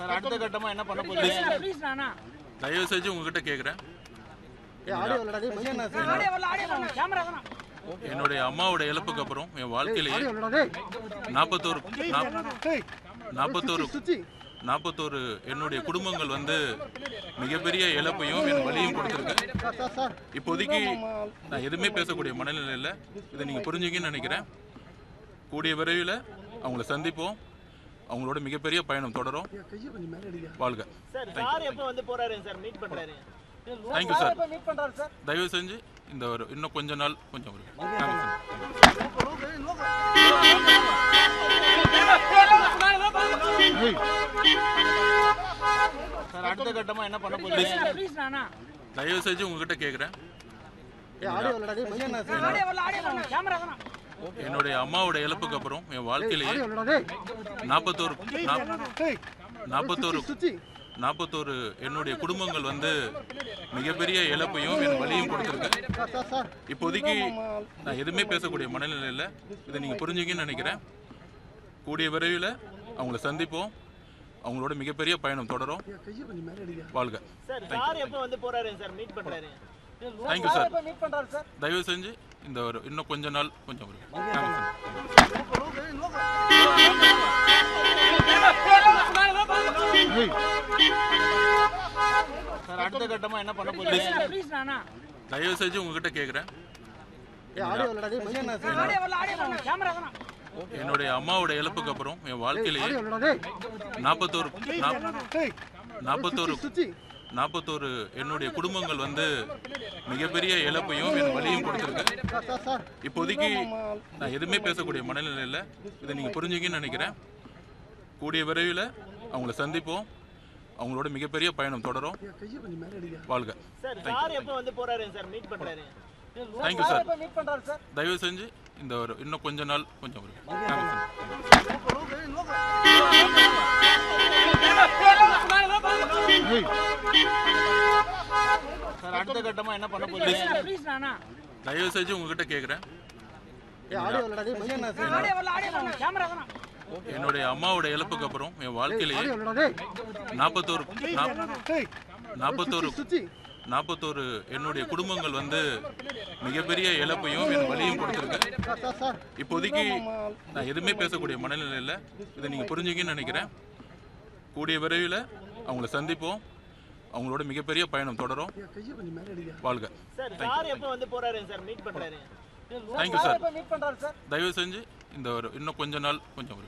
Sir அடுத்த கட்டமா என்ன பண்ண போறீங்க? ப்ளீஸ் நானா? தயவு செஞ்சு உங்ககிட்ட தானா? என்னுடைய அம்மாவோட இழப்புக்கு அப்புறம் என் வாழ்க்கையிலேயே நாற்பத்தோரு நாற்பத்தோரு நாற்பத்தோரு என்னுடைய குடும்பங்கள் வந்து மிகப்பெரிய இழப்பையும் என் வலியும் கொடுத்துருக்கேன் இப்போதைக்கு நான் எதுவுமே பேசக்கூடிய மனநிலை இல்லை இதை நீங்கள் புரிஞ்சுங்கன்னு நினைக்கிறேன். கூடிய விரைவில் அவங்கள சந்திப்போம். அவங்களோட மிகப்பெரிய பயணம் தொடரும். வாழ்க. சார் சார் எப்போ வந்து போறாரு சார்? மீட் பண்றாரு. தேங்க்யூ சார் மீட் பண்றாரு சார்? தயவு செஞ்சு இந்த ஒரு இன்னும் கொஞ்ச நாள் கொஞ்சம் சார் அடுத்த கட்டமா என்ன பண்ண போறீங்க? தயவு செஞ்சு உங்ககிட்ட கேட்குறேன் என்னுடைய அம்மாவோட இழப்புக்கு அப்புறம் என் வாழ்க்கையிலேயே நாற்பத்தோரு நாற்பத்தோரு நாற்பத்தோரு என்னுடைய குடும்பங்கள் வந்து மிகப்பெரிய இழப்பையும் என் வலியும் கொடுத்துருக்கேன் இப்போதைக்கு நான் எதுவுமே பேசக்கூடிய மனநிலை இல்லை இதை நீங்கள் புரிஞ்சுங்கன்னு நினைக்கிறேன். கூடிய விரைவில் அவங்கள சந்திப்போம். அவங்களோட மிகப்பெரிய பயணம் தொடரும். வாழ்க. சார் சார் எப்போ வந்து போறாரு சார்? மீட் பண்றாரு? தேங்க்யூ சார் மீட் பண்றாரு சார் தயவு செஞ்சு இந்த ஒரு இன்னும் கொஞ்ச நாள் கொஞ்சம் சார் அடுத்த கட்டமா என்ன பண்ண போறீங்க? ப்ளீஸ் நானா? தயவு செஞ்சு உங்ககிட்ட கேட்குறேன் ஆடியோ வரல ஆடியோ தானா கேமரா தானா என்னுடைய அம்மாவோட இழப்புக்கு அப்புறம் என் வாழ்க்கையிலேயே நாற்பத்தோரு நாற்பத்தோரு நாற்பத்தோரு என்னுடைய குடும்பங்கள் வந்து மிகப்பெரிய இழப்பையும் என் வலியும் கொடுத்துருக்கேன் இப்போதைக்கு நான் எதுவுமே பேசக்கூடிய மனநிலை இல்லை. இதை நீங்கள் புரிஞ்சுங்கன்னு நினைக்கிறேன். கூடிய விரைவில் அவங்கள சந்திப்போம். அவங்களோட மிகப்பெரிய பயணம் தொடரும். வாழ்க. சார் சார் எப்போ வந்து போறாரு? சார் மீட் பண்றாரு. தேங்க்யூ சார் மீட் பண்றாரு சார் தயவு செஞ்சு இந்த ஒரு இன்னும் கொஞ்ச நாள் கொஞ்சம் இருக்கு. சார் அடுத்த கட்டமா என்ன பண்ண போறீங்க? ப்ளீஸ் நானா? தயவு செஞ்சு உங்ககிட்ட கேட்குறேன் ஆடியோ வரல ஆடியோ தானா கேமரா தானா? என்னுடைய அம்மாவோட இழப்புக்கு அப்புறம் என் வாழ்க்கையிலேயே நாற்பத்தோரு நாற்பத்தோரு நாற்பத்தோரு என்னுடைய குடும்பங்கள் வந்து மிகப்பெரிய இழப்பையும் என் வலியும் கொடுத்துருக்கேன் இப்போதைக்கு நான் எதுவுமே பேசக்கூடிய மனநிலை இல்லை. இதை நீங்கள் புரிஞ்சுங்கன்னு நினைக்கிறேன். கூடிய விரைவில் அவங்கள சந்திப்போம். அவங்களோட மிகப்பெரிய பயணம் தொடரும். வாழ்க. சார் சார் எப்போ வந்து போறாரு சார்? மீட் பண்றாரு. தேங்க்யூ சார் மீட் பண்றாரு சார்? தயவு செஞ்சு இந்த ஒரு இன்னும் கொஞ்ச நாள் கொஞ்சம்